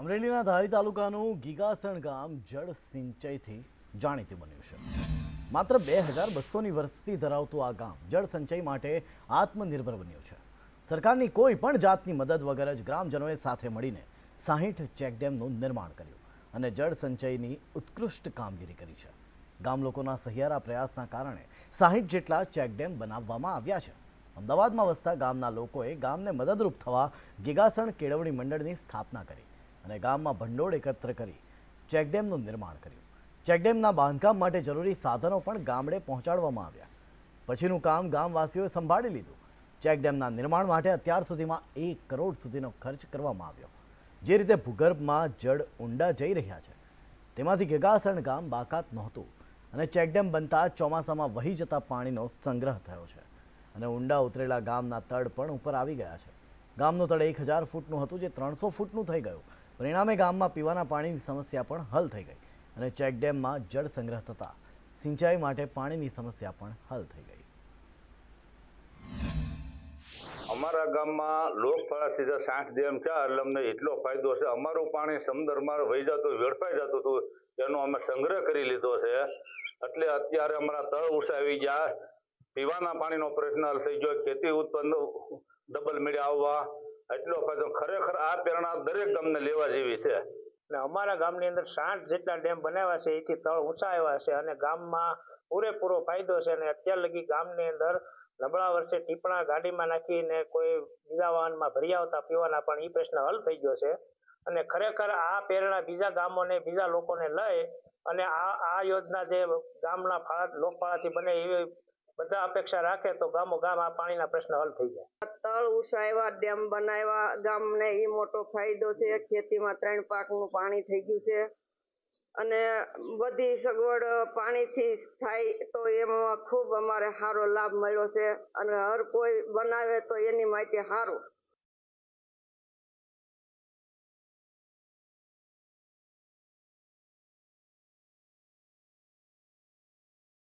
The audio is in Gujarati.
અમરેલીના ધારી તાલુકાનું ગીગાસણ ગામ જળ સિંચાઈથી જાણીતું બન્યું છે. માત્ર બે હજાર બસોની વસ્તી ધરાવતું આ ગામ જળ સંચય માટે આત્મનિર્ભર બન્યું છે. સરકારની કોઈ પણ જાતની મદદ વગર જ ગ્રામજનોએ સાથે મળીને સાહીઠ ચેકડેમનું નિર્માણ કર્યું અને જળ સંચયની ઉત્કૃષ્ટ કામગીરી કરી છે. ગામ લોકોના સહિયારા પ્રયાસના કારણે સાહીઠ જેટલા ચેકડેમ બનાવવામાં આવ્યા છે. અમદાવાદમાં વસતા ગામના લોકોએ ગામને મદદરૂપ થવા ગીગાસણ કેળવણી મંડળની સ્થાપના કરી. અને ગામમાં ભંડોળ એકત્ર કરી ચેકડેમનું નિર્માણ કર્યું. ચેકડેમના બાંધકામ માટે જરૂરી સાધનો પણ ગામડે પહોંચાડવામાં આવ્યા. પછીનું કામ ગામવાસીઓએ સંભાળી લીધું. ચેકડેમના નિર્માણ માટે અત્યાર સુધીમાં એક કરોડ સુધીનો ખર્ચ કરવામાં આવ્યો. જે રીતે ભૂગર્ભમાં જળ ઊંડા જઈ રહ્યા છે. તેમાંથી ગગાસણ ગામ બાકાત નહોતું અને ચેકડેમ બનતા ચોમાસામાં વહી જતા પાણીનો સંગ્રહ થયો છે અને ઊંડા ઉતરેલા ગામના તળ પણ ઉપર આવી ગયા છે. ગામનું તળ એક હજાર ફૂટનું હતું, જે ત્રણસો ફૂટનું થઈ ગયું. પરિણામે ગામમાં પીવાના પાણીની સમસ્યા પણ હલ થઈ ગઈ અને ચેકડેમમાં જળ સંગ્રહ થતાં સિંચાઈ માટે પાણીની સમસ્યા પણ હલ થઈ ગઈ. અમારા ગામમાં લોકફળા સીધા સાઠ ડેમ છે એટલે અમને એટલો ફાયદો છે, અમારું પાણી સમુદ્રમાં વહી જતું, વેડફાઈ જતું હતું તેનો અમે સંગ્રહ કરી લીધો છે. એટલે અત્યારે અમારા તળ ઉસાવી જાય પીવાના પાણીનો પ્રશ્ન થઈ ગયો. ખેતી ઉત્પન્ન ડબલ મીડિયા આવવા એટલો ફાયદો ખરેખર આ પ્રેરણા દરેક ગામને લેવા જેવી છે. અને અમારા ગામની અંદર સાઠ જેટલા ડેમ બનાવ્યા છે, એથી તળ ઊંચા આવ્યા છે અને ગામમાં પૂરેપૂરો ફાયદો છે અને અત્યાર લગી ગામની અંદર નબળા વર્ષે ટીપણા ગાડીમાં નાખીને કોઈ બીજા વાહનમાં ભરી આવતા પીવાના પણ એ પ્રશ્ન હલ થઈ ગયો છે. અને ખરેખર આ પ્રેરણા બીજા ગામોને, બીજા લોકોને લઈ અને આ આ યોજના જે ગામના ફાળા, લોકફાળાથી બને એવી બધા અપેક્ષા રાખે તો ગામો ગામ આ પાણીના પ્રશ્ન હલ થઈ જાય. તળ ઉછાવ્યા ડેમ બનાવ્યા ગામને એ મોટો ફાયદો છે. ખેતીમાં ત્રણ પાકનું પાણી થઈ ગયું છે. અને બધી સગવડ પાણીથી થાય તો એમાં ખૂબ અમારે સારો લાભ મળ્યો છે. અને હર કોઈ બનાવે તો એની માહિતી સારું.